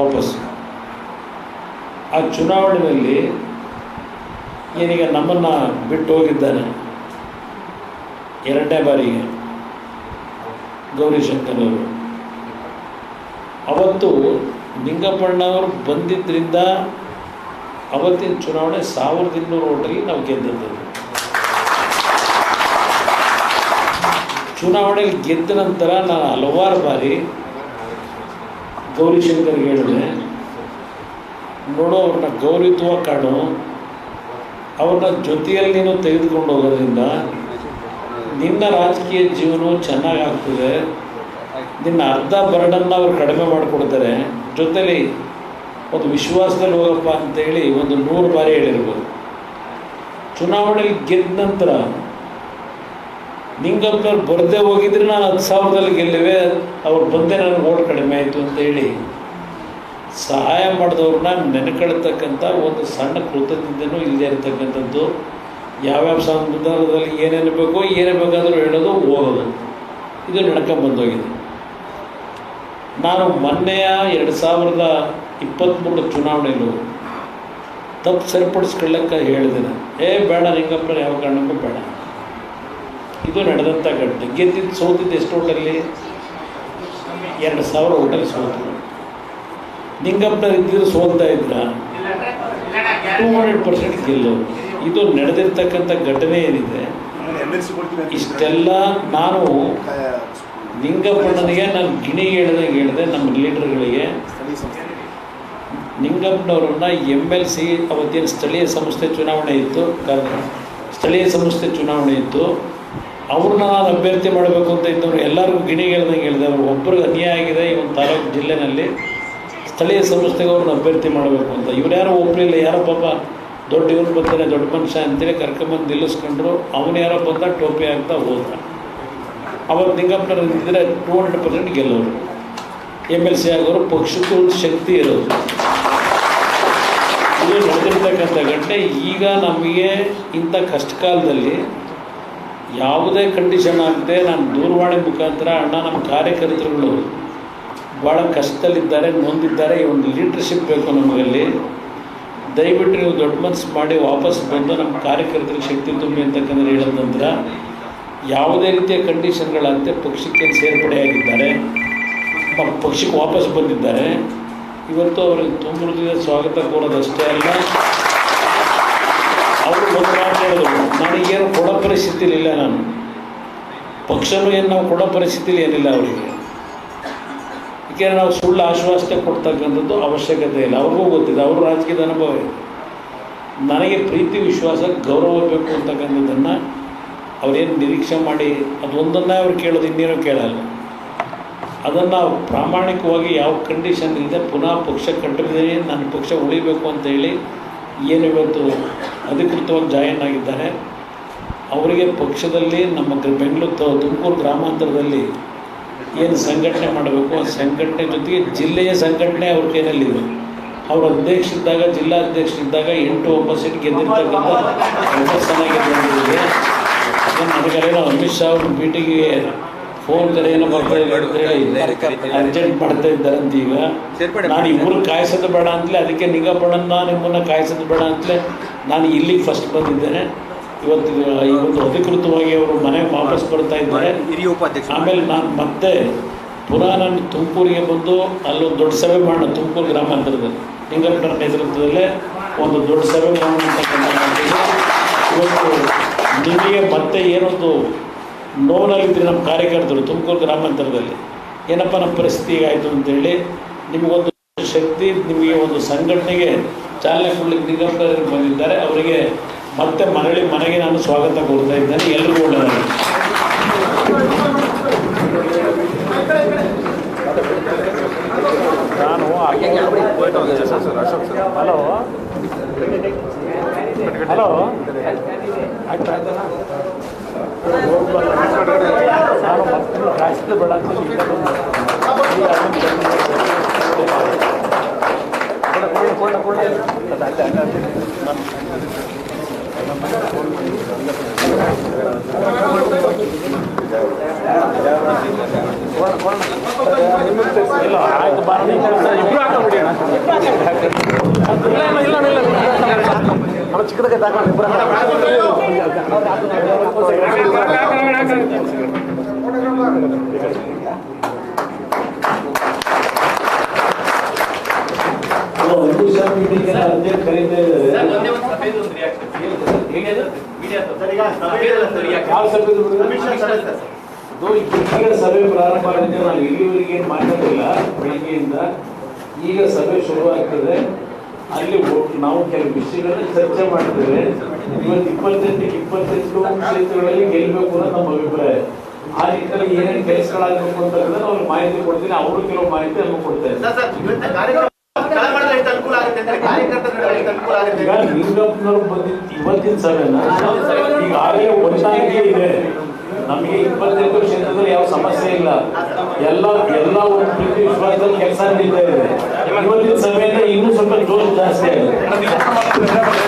ವಾಪಸ್. ಆ ಚುನಾವಣೆಯಲ್ಲಿ ಏನೀಗ ನಮ್ಮನ್ನು ಬಿಟ್ಟು ಹೋಗಿದ್ದಾನೆ. ಎರಡನೇ ಬಾರಿಗೆ ಗೌರಿಶಂಕರ್ ಅವರು. ಅವತ್ತು ನಿಂಗಪ್ಪಣ್ಣವರು ಬಂದಿದ್ದರಿಂದ ಅವತ್ತಿನ ಚುನಾವಣೆ ಸಾವಿರದ ಇನ್ನೂರು ಓಟಲ್ಲಿ ನಾವು ಗೆದ್ದದ್ದು. ಚುನಾವಣೆಯಲ್ಲಿ ಗೆದ್ದ ನಂತರ ನಾನು ಹಲವಾರು ಬಾರಿ ಗೌರಿಶಂಕರ್ಗೆ ಹೇಳಿದೆ ನೋಡೋ ಅವ್ರನ್ನ ಗೌರವಿತ್ವ ಕಾಣು. ಅವ್ರನ್ನ ಜೊತೆಯಲ್ಲಿ ನೀನು ತೆಗೆದುಕೊಂಡು ಹೋಗೋದ್ರಿಂದ ನಿನ್ನ ರಾಜಕೀಯ ಜೀವನ ಚೆನ್ನಾಗಾಗ್ತದೆ ನಿನ್ನ ಅರ್ಧ ಬರಡನ್ನು ಅವ್ರು ಕಡಿಮೆ ಮಾಡಿಕೊಡ್ತಾರೆ. ಜೊತೆಲಿ ಒಂದು ವಿಶ್ವಾಸದಲ್ಲಿ ಹೋಗಪ್ಪ ಅಂತೇಳಿ ಒಂದು ನೂರು ಬಾರಿ ಹೇಳಿರ್ಬೋದು. ಚುನಾವಣೆಯಲ್ಲಿ ಗೆದ್ದ ನಂತರ ನಿಂಗಪ್ಪನವ್ರು ಬರದೇ ಹೋಗಿದ್ರೆ ನಾನು ಹತ್ತು ಸಾವಿರದಲ್ಲಿ ಗೆಲ್ಲುವೆ, ಅವ್ರು ಬಂದೆ ನನಗೆ ಓಟ್ ಕಡಿಮೆ ಆಯಿತು ಅಂತ ಹೇಳಿ ಸಹಾಯ ಮಾಡಿದವ್ರನ್ನ ನೆನಕೊಳ್ತಕ್ಕಂಥ ಒಂದು ಸಣ್ಣ ಕೃತಜ್ಞತೆಯೂ ಇಲ್ಲದೆ ಇರತಕ್ಕಂಥದ್ದು. ಯಾವ್ಯಾವ ಸಂದರ್ಭದಲ್ಲಿ ಏನೇನು ಬೇಕೋ ಏನೇ ಬೇಕಾದರೂ ಹೇಳೋದು ಹೋಗೋದು. ಇದು ನಡ್ಕೊಂಬಂದೋಗಿದೆ ನಾನು ಮೊನ್ನೆಯ ಎರಡು ಸಾವಿರದ ಇಪ್ಪತ್ತ್ಮೂರು ಚುನಾವಣೆಯಲ್ಲೂ ತಪ್ಪು ಸರಿಪಡಿಸ್ಕೊಳ್ಳಕ್ಕೆ ಹೇಳಿದೆ ನಾನು ಏ, ಬೇಡ ನಿಂಗಪ್ಪನ ಯಾವ ಕಾರಣಕ್ಕೂ ಬೇಡ. ಇದು ನಡೆದಂಥ ಘಟನೆ. ಗೆದ್ದಿದ್ದು ಸೋತಿದ್ದು ಎಷ್ಟು ಹೋಟೆಲ್ಲಿ ಎರಡು ಸಾವಿರ ಹೋಟೆಲ್ ಸೋತು. ನಿಂಗಪ್ಪನ ಇದ್ದಿದ್ದು ಸೋಲ್ತಾ ಇದ್ರ? ಟೂ ಹಂಡ್ರೆಡ್ ಪರ್ಸೆಂಟ್ ಗೆಲ್ಲೋರು ಇದು ನಡೆದಿರ್ತಕ್ಕಂಥ ಘಟನೆ ಏನಿದೆ? ಇಷ್ಟೆಲ್ಲ ನಾನು ನಿಂಗಪ್ಪನಿಗೆ ನಾನು ಗಿಣಿ ಹೇಳ್ದಂಗೆ ಹೇಳಿದೆ ನಮ್ಮ ಲೀಡರ್ಗಳಿಗೆ ನಿಂಗಪ್ಪನವ್ರನ್ನ ಎಂ ಎಲ್ ಸಿ ಅವತ್ತೇನು ಸ್ಥಳೀಯ ಸಂಸ್ಥೆ ಚುನಾವಣೆ ಇತ್ತು. ಸ್ಥಳೀಯ ಸಂಸ್ಥೆ ಚುನಾವಣೆ ಇತ್ತು. ಅವ್ರನ್ನ ನಾನು ಅಭ್ಯರ್ಥಿ ಮಾಡಬೇಕು ಅಂತ ಇದ್ದವ್ರು ಎಲ್ಲರಿಗೂ ಗಿಣಿ ಹೇಳ್ದಂಗೆ ಹೇಳಿದೆ ಅವ್ರು ಒಬ್ಬರಿಗೆ ಅನ್ಯಾಯ ಆಗಿದೆ ಈ ಒಂದು ತಾಲೂಕು ಜಿಲ್ಲೆನಲ್ಲಿ. ಸ್ಥಳೀಯ ಸಂಸ್ಥೆಗೆ ಅವ್ರನ್ನ ಅಭ್ಯರ್ಥಿ ಮಾಡಬೇಕು ಅಂತ. ಇವ್ರು ಯಾರೋ ಒಬ್ಬರಿಲ್ಲ ಯಾರೋ ಪಾಪ ದೊಡ್ಡ ಇವ್ರು ಬರ್ತಾನೆ ದೊಡ್ಡ ಮನುಷ್ಯ ಅಂತೇಳಿ ಕರ್ಕೊಂಬಂದು ನಿಲ್ಲಿಸ್ಕೊಂಡ್ರು, ಅವನು ಯಾರೋ ಬಂದ ಟೋಪಿ ಆಗ್ತಾ ಹೋದ. ಅವತ್ತು ನಿಂಗಪ್ಪನವ್ರು ನಿಂತಿದ್ರೆ ಟೂ ಹಂಡ್ರೆಡ್ ಪರ್ಸೆಂಟ್ ಗೆಲ್ಲೋರು. ಎಂ ಎಲ್ ಸಿ ಆಗೋರು ಪಕ್ಷಕ್ಕೂ ಒಂದು ಶಕ್ತಿ ಇರೋದು. ಇದು ನಡೆದಿರ್ತಕ್ಕಂಥ ಘಟನೆ. ಈಗ ನಮಗೆ ಇಂಥ ಕಷ್ಟ ಕಾಲದಲ್ಲಿ ಯಾವುದೇ ಕಂಡೀಷನ್ ಆಗದೆ ನಾನು ದೂರವಾಣಿ ಮುಖಾಂತರ ಅಣ್ಣ ನಮ್ಮ ಕಾರ್ಯಕರ್ತರುಗಳು ಭಾಳ ಕಷ್ಟದಲ್ಲಿದ್ದಾರೆ, ನೊಂದಿದ್ದಾರೆ, ಈ ಒಂದು ಲೀಡರ್ಶಿಪ್ ಬೇಕು ನಮಗಲ್ಲಿ. ದಯವಿಟ್ಟು ನೀವು ದೊಡ್ಡ ಮನಸ್ಸು ಮಾಡಿ ವಾಪಸ್ ಬಂದು ನಮ್ಮ ಕಾರ್ಯಕರ್ತರಿಗೆ ಶಕ್ತಿ ತುಂಬಿ ಅಂತಕ್ಕಂದ್ರೆ ಹೇಳಿದ ನಂತರ ಯಾವುದೇ ರೀತಿಯ ಕಂಡೀಷನ್ಗಳಂತೆ ಪಕ್ಷಕ್ಕೆ ಸೇರ್ಪಡೆಯಾಗಿದ್ದಾರೆ ಪಕ್ಷಕ್ಕೆ ವಾಪಸ್ ಬಂದಿದ್ದಾರೆ. ಇವತ್ತು ಅವರಿಗೆ ತುಂಬ ಸ್ವಾಗತ ಕೋರೋದಷ್ಟೇ ಅಲ್ಲ. ಅವರು ಒಂದು ಮಾತು ಹೇಳಿದ್ರು ನನಗೇನು ಕೊಡೋ ಪರಿಸ್ಥಿತಿಲಿ ಇಲ್ಲ ನಾನು. ಪಕ್ಷನೂ ಏನು ನಾವು ಕೊಡೋ ಪರಿಸ್ಥಿತಿಲಿ ಏನಿಲ್ಲ ಅವರಿಗೆ. ಏಕೆಂದರೆ ನಾವು ಸುಳ್ಳು ಆಶ್ವಾಸನೆ ಕೊಡ್ತಕ್ಕಂಥದ್ದು ಅವಶ್ಯಕತೆ ಇಲ್ಲ. ಅವ್ರಿಗೂ ಗೊತ್ತಿದೆ, ಅವರು ರಾಜಕೀಯದ ಅನುಭವ ಇದೆ. ನನಗೆ ಪ್ರೀತಿ, ವಿಶ್ವಾಸ, ಗೌರವ ಬೇಕು ಅಂತಕ್ಕಂಥದ್ದನ್ನು ಅವರೇನು ನಿರೀಕ್ಷೆ ಮಾಡಿ, ಅದೊಂದನ್ನೇ ಅವ್ರು ಕೇಳೋದು, ಇನ್ನೇನು ಕೇಳಲ್ಲ. ಅದನ್ನು ಪ್ರಾಮಾಣಿಕವಾಗಿ ಯಾವ ಕಂಡೀಷನ್ ಇಲ್ಲದೆ ಪುನಃ ಪಕ್ಷ ಕಟ್ಟಿದ್ದೀನಿ ನನ್ನ ಪಕ್ಷ ಉಳಿಬೇಕು ಅಂತೇಳಿ ಹೇಳಿ ಇವತ್ತು ಅಧಿಕೃತವಾಗಿ ಜಾಯಿನ್ ಆಗಿದ್ದಾರೆ. ಅವರಿಗೆ ಪಕ್ಷದಲ್ಲಿ ನಮ್ಮ ಬೆಂಗಳೂರು ತುಮಕೂರು ಗ್ರಾಮಾಂತರದಲ್ಲಿ ಏನು ಸಂಘಟನೆ ಮಾಡಬೇಕು ಆ ಸಂಘಟನೆ ಜೊತೆಗೆ ಜಿಲ್ಲೆಯ ಸಂಘಟನೆ ಅವ್ರ ಕೈನಲ್ಲಿದೆ ಅವ್ರ ಅಧ್ಯಕ್ಷರಿದ್ದಾಗ ಜಿಲ್ಲಾಧ್ಯಕ್ಷರಿದ್ದಾಗ ಎಂಟು ಸೀಟ್ ಗೆದ್ದಿರ್ತಕ್ಕಂಥ ಚೆನ್ನಾಗಿ ಬಂದಿದೆ ನನಗೇನೋ ಅಮಿತ್ ಶಾ ಅವ್ರ ಮೀಟಿಂಗಿಗೆ ಫೋನ್ ಕರೆ ಏನೋ ಬರ್ತಾ ಹೇಳಿ ಅರ್ಜೆಂಟ್ ಮಾಡ್ತಾ ಇದ್ದಾರೆ ಅಂತ ಈಗ. ನಾನು ಇವ್ರು ಕಾಯಿಸೋದು ಬೇಡ ಅಂತಲೇ ಅದಕ್ಕೆ ನಿಗಪ್ಪಣ್ಣನ ನಿಮ್ಮನ್ನು ಕಾಯಿಸೋದು ಬೇಡ ಅಂತಲೇ ನಾನು ಇಲ್ಲಿಗೆ ಫಸ್ಟ್ ಬಂದಿದ್ದೇನೆ. ಇವತ್ತು ಇವತ್ತು ಅಧಿಕೃತವಾಗಿ ಅವರು ಮನೆಗೆ ವಾಪಸ್ ಬರ್ತಾ ಇದ್ದಾರೆ. ಹಿರಿಯ ಉಪಾಧ್ಯಕ್ಷ ಆಮೇಲೆ ನಾನು ಮತ್ತೆ ಪುನಃ ನಾನು ತುಮಕೂರಿಗೆ ಬಂದು ಅಲ್ಲೊಂದು ದೊಡ್ಡ ಸಭೆ ಮಾಡೋಣ ತುಮಕೂರು ಗ್ರಾಮಾಂತರದಲ್ಲಿ. ನಿಂಗಪ್ಪನ ನೇತೃತ್ವದಲ್ಲೇ ಒಂದು ದೊಡ್ಡ ಸಭೆ. ಇವತ್ತು ನಿಮಗೆ ಮತ್ತೆ ಏನೊಂದು ನೋವಲ್ಲಿದ್ದರೆ ನಮ್ಮ ಕಾರ್ಯಕರ್ತರು ತುಮಕೂರು ಗ್ರಾಮಾಂತರದಲ್ಲಿ. ಏನಪ್ಪ ನಮ್ಮ ಪರಿಸ್ಥಿತಿ ಆಯಿತು ಅಂತೇಳಿ ನಿಮಗೊಂದು ಶಕ್ತಿ ನಿಮಗೆ ಒಂದು ಸಂಘಟನೆಗೆ ಚಾಲನೆ ಕೊಡಲಿಕ್ಕೆ ನಿಗಮದಲ್ಲಿ ಬಂದಿದ್ದಾರೆ. ಅವರಿಗೆ ಮತ್ತೆ ಮರಳಿ ಮನೆಗೆ ನಾನು ಸ್ವಾಗತ ಕೊಡ್ತಾ ಇದ್ದೇನೆ. ಎಲ್ರಿಗೂ ಒಳ್ಳೆಯದಾಗಲಿ. ನಾನು ಹಲೋ? ಹಲೋ? ಆಗ್ತಾ ನಾನು ಮತ್ತೆ ಕಾಯಿಸಿದ ಬೇಡ ಇಲ್ಲ ಆಯ್ತು ಬಾರ ಇಬ್ರು ಹಾಕೊಂಡ್ಬಿಡಿ ಇಲ್ಲ ಇಲ್ಲ ಇಲ್ಲ ಇಲ್ಲ ಚಿಕ್ಕದಕ್ಕೆ ತಗೊಂಡು ಇಬ್ಬರು ಒಂದು ಸರ್ ಅರ್ಜೆಂಟ್ ಕರೀತಾ ಈಗ ಸಭೆ ಪ್ರಾರಂಭ ಆಗಿದೆ. ನಾನು ಇಲ್ಲಿವರೆಗೆ ಏನು ಮಾಡಿರಲಿಲ್ಲ ಬೆಳಿಗ್ಗೆಯಿಂದ. ಈಗ ಸಭೆ ಶುರು ಆಗ್ತದೆ. ಅಲ್ಲಿ ನಾವು ಕೆಲವು ವಿಷಯಗಳನ್ನ ಚರ್ಚೆ ಮಾಡ್ತೇವೆ. ಇವತ್ತು ಇಪ್ಪತ್ತೆಂಟಕ್ಕೆ ಇಪ್ಪತ್ತೆಂಟು ಕ್ಷೇತ್ರಗಳಲ್ಲಿ ಗೆಲ್ಲಬೇಕು ಅನ್ನೋದು ನಮ್ಮ ಅಭಿಪ್ರಾಯ. ಆ ನಿಟ್ಟಿನಲ್ಲಿ ಏನೇನು ಕೆಲಸಗಳಾಗಬೇಕು ಅಂತ ಅವ್ರಿಗೆ ಮಾಹಿತಿ ಕೊಡ್ತೀನಿ. ಅವರು ಕೆಲವು ಮಾಹಿತಿ ನಮಗೆ ಕೊಡ್ತಾರೆ ಈಗ ಲಿಂಗಪ್ಪನವ್ರು ಬಂದಿದ್ದು ಇವತ್ತಿನ ಸಭೆನ ಈಗಾಗಲೇ ಒಂದಾಗಿ ಇದೆ ನಮಗೆ ಇಪ್ಪತ್ತೈದು ಕ್ಷೇತ್ರದಲ್ಲಿ ಯಾವ ಸಮಸ್ಯೆ ಇಲ್ಲ ಎಲ್ಲ ಎಲ್ಲ ಒಂದು ಪ್ರೀತಿ ವಿಶ್ವಾಸದಲ್ಲಿ ಕೆಲಸ ನಡೀತಾ ಇದೆ ಇವತ್ತಿನ ಸಭೆಯಿಂದ ಇನ್ನೂ ಸ್ವಲ್ಪ ಜೋರು ಜಾಸ್ತಿ ಆಗಿದೆ